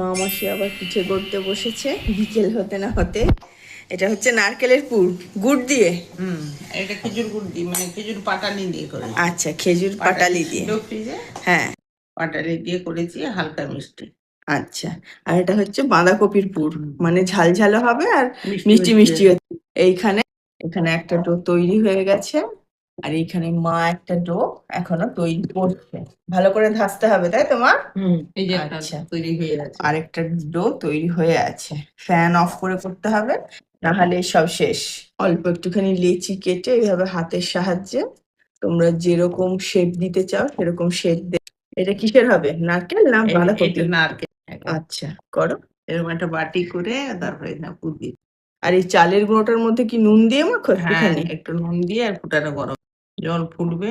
মা মাসি আবার পিঠে করতে বসেছে বিকেল হতে না হতে। এটা হচ্ছে নারকেলের পুর গুড় দিয়ে। হুম এটা খেজুর গুড় দিই মানে খেজুর পাটালি দিয়ে করেছি। আচ্ছা খেজুর পাটালি দিয়ে। হ্যাঁ। পাটালি দিয়ে করেছি হালকা মিষ্টি। আচ্ছা আর এটা হচ্ছে বাঁধাকপির পুর মানে ঝাল ঝালও হবে আর মিষ্টি মিষ্টি এইখানে এখানে একটা ডো তৈরি হয়ে গেছে। আর এইখানে মা একটা ডো এখনও তৈরি করছে। ভালো করে ধাসতে হবে তাই তো মা? হুম এই যে আচ্ছা। তৈরি হয়ে গেছে। আরেকটা ডো তৈরি হয়ে আছে। ফ্যান অফ করে করতে হবে নাহলে সব শেষ। অল্প একটুখানি লেচি কেটে এইভাবে হাতের সাহায্যে তোমরা যেরকম শেপ দিতে চাও সেরকম শেপ দে। এটা কিসের হবে? নারকেল না বাঁধাকপি? নারকেল। আচ্ছা করো। এরকম একটা বাটি করে তারপরে না পুর আর এই চালের গুঁড়োটার মধ্যে কি নুন দিয়ে মাখো হ্যাঁ একটু নুন দিয়ে আর ফুটানো গরম। জল ফুটবে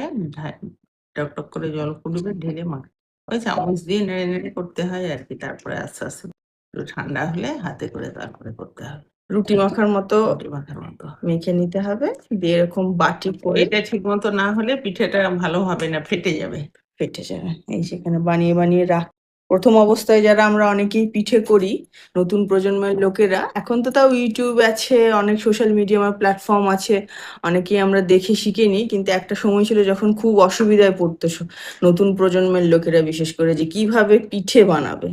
টক টক করে জল ফুটবে ঢেলে মাখ। ওই চামচ দিয়ে নেড়ে নেড়ে করতে হয় আর কি তারপরে আস্তে আস্তে একটু ঠান্ডা হলে হাতে করে তারপরে করতে হবে। রুটি মাখার মতো রুটি মাখার মতো। মেখে নিতে হবে দিয়ে এরকম বাটি করে এটা ঠিক মতো না হলে পিঠেটা ভালো হবে না ফেটে যাবে। ফেটে যাবে। এই সেখানে বানিয়ে বানিয়ে রাখ প্রথম অবস্থায় যারা আমরা অনেকেই পিঠে করি, নতুন প্রজন্মের লোকেরা, এখন তো তাও ইউটিউব আছে, অনেক সোশ্যাল মিডিয়া প্ল্যাটফর্ম আছে, অনেকেই আমরা দেখে শিখে নিই, কিন্তু একটা সময় ছিল যখন খুব অসুবিধায় পড়তো নতুন প্রজন্মের লোকেরা বিশেষ করে যে কীভাবে পিঠে বানাবে।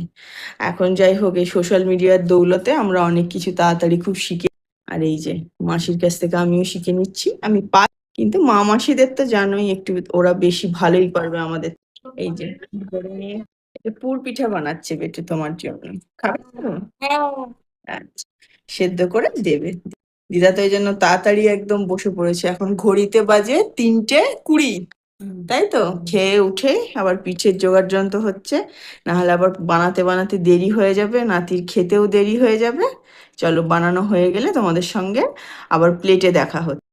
এখন যাই হোক, এই সোশ্যাল মিডিয়ার দৌলতে আমরা অনেক কিছু তাড়াতাড়ি খুব শিখে, আর এই যে মাসির কাছ থেকে আমিও শিখে নিচ্ছি, আমি পাই কিন্তু মা মাসিদের তো জানোই একটু, ওরা বেশি ভালোই পারবে আমাদের। এই যে পুর পিঠা বানাচ্ছে বেটু তোমার জন্য। খাবে তো? আচ্ছা সেদ্ধ করে দেবে। দিদা তো এই জন্য তাড়াতাড়ি একদম বসে পড়েছে। এখন ঘড়িতে বাজে তিনটে কুড়ি তাই তো? খেয়ে উঠে আবার পিঠের জোগাড় যন্ত্র হচ্ছে। না হলে আবার বানাতে বানাতে দেরি হয়ে যাবে নাতির খেতেও দেরি হয়ে যাবে। চলো বানানো হয়ে গেলে তোমাদের সঙ্গে আবার প্লেটে দেখা হচ্ছে।